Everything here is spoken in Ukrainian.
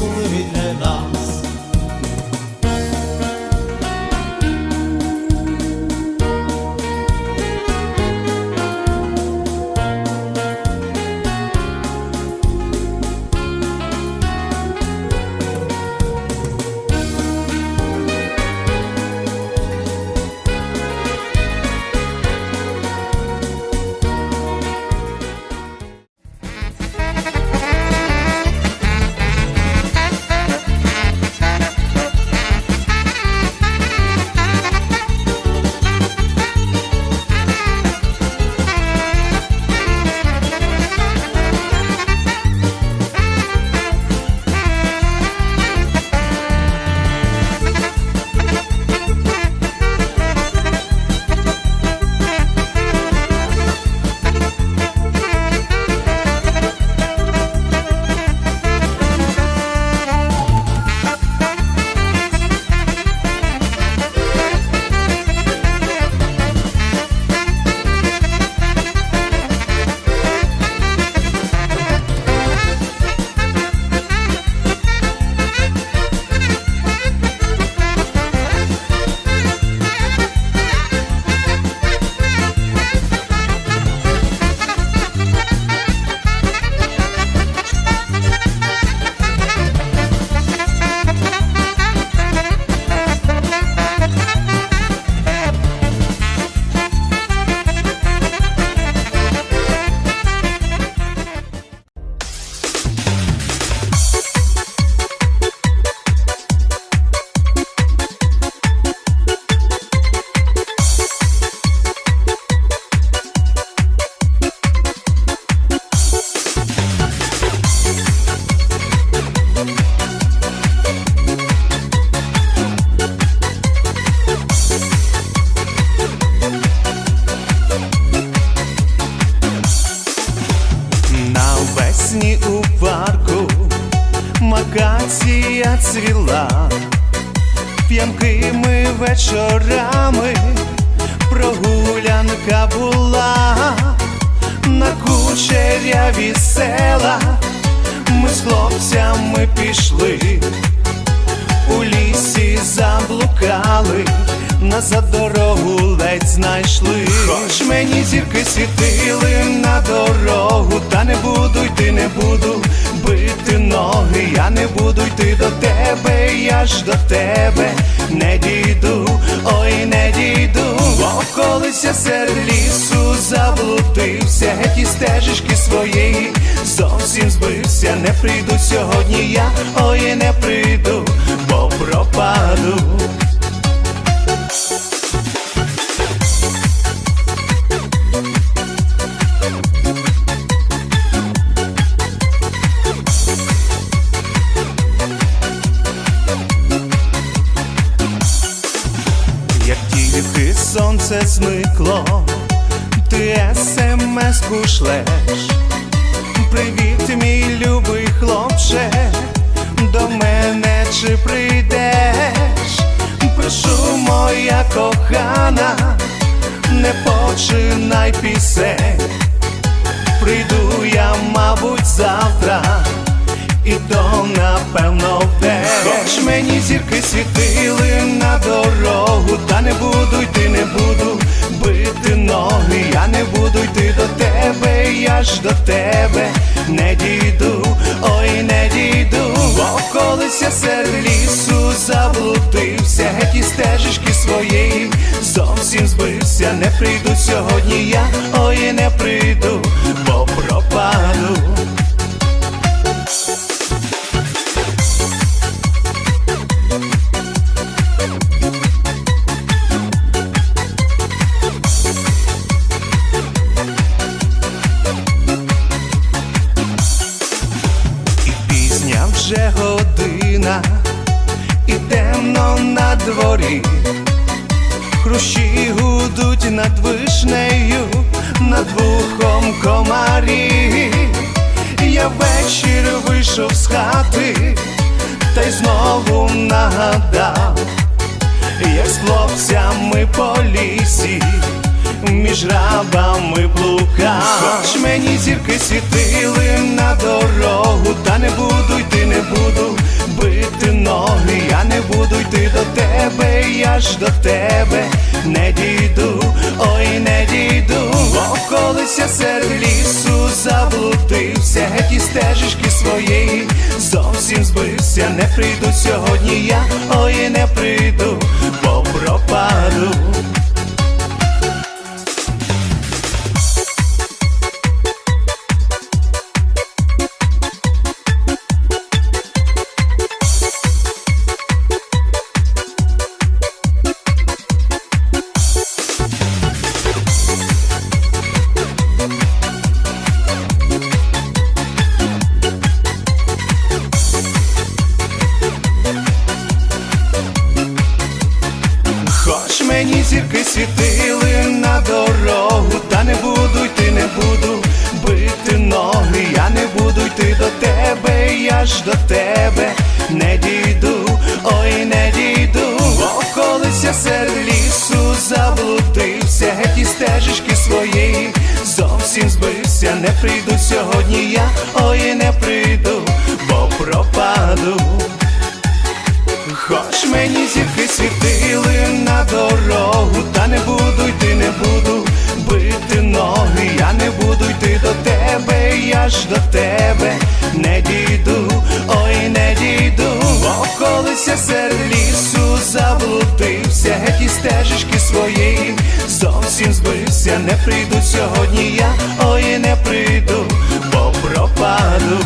to live it цвіла, п'янкими вечорами прогулянка була на кучеряві села. Ми з хлопцями пішли, у лісі заблукали, назад дорогу ледь знайшли. Хоч мені зірки світили на дорогу, та не буду йти, не буду ноги, я не буду йти до тебе, я ж до тебе не дійду, ой, не дійду, бо колись серед лісу заблудився, геть і стежечки своєї зовсім збився, не прийду сьогодні я, ой, не прийду, бо пропаду. Сонце зникло, ти смс-ку шлеш. Привіт, мій любий хлопче, до мене чи прийдеш? Пишу, моя кохана, не починай пісень. Прийду я, мабуть, завтра, і то напевно вдень. Хоч мені зірки світили на тебе, я ж до тебе. Не дійду, ой, не дійду, бо колись я серед лісу заблудився, геть і стежечки своєї зовсім збився, не прийду сьогодні я, вже година, і темно на дворі. Хрущі гудуть над вишнею, над вухом комарі. Я вечір вийшов з хати, та й знову нагадав, як з хлопцями по лісі, між рабами блукав. Тебе, я ж до тебе. Не дійду, ой, не дійду, околися серед лісу заблудився, геть і стежечки своєї, зовсім збився, не прийду сьогодні я, ой, не прийду, світили на дорогу, та не буду йти, не буду бити ноги, я не буду йти до тебе, я ж до тебе не дійду, ой, не дійду, околися колись та не буду йти, не буду бити ноги, я не буду йти до тебе, я ж до тебе не дійду, ой, не дійду, околися серед лісу, заблудився, геть і стежечки своєї зовсім збився, не прийду сьогодні, я ой, не прийду, бо пропаду.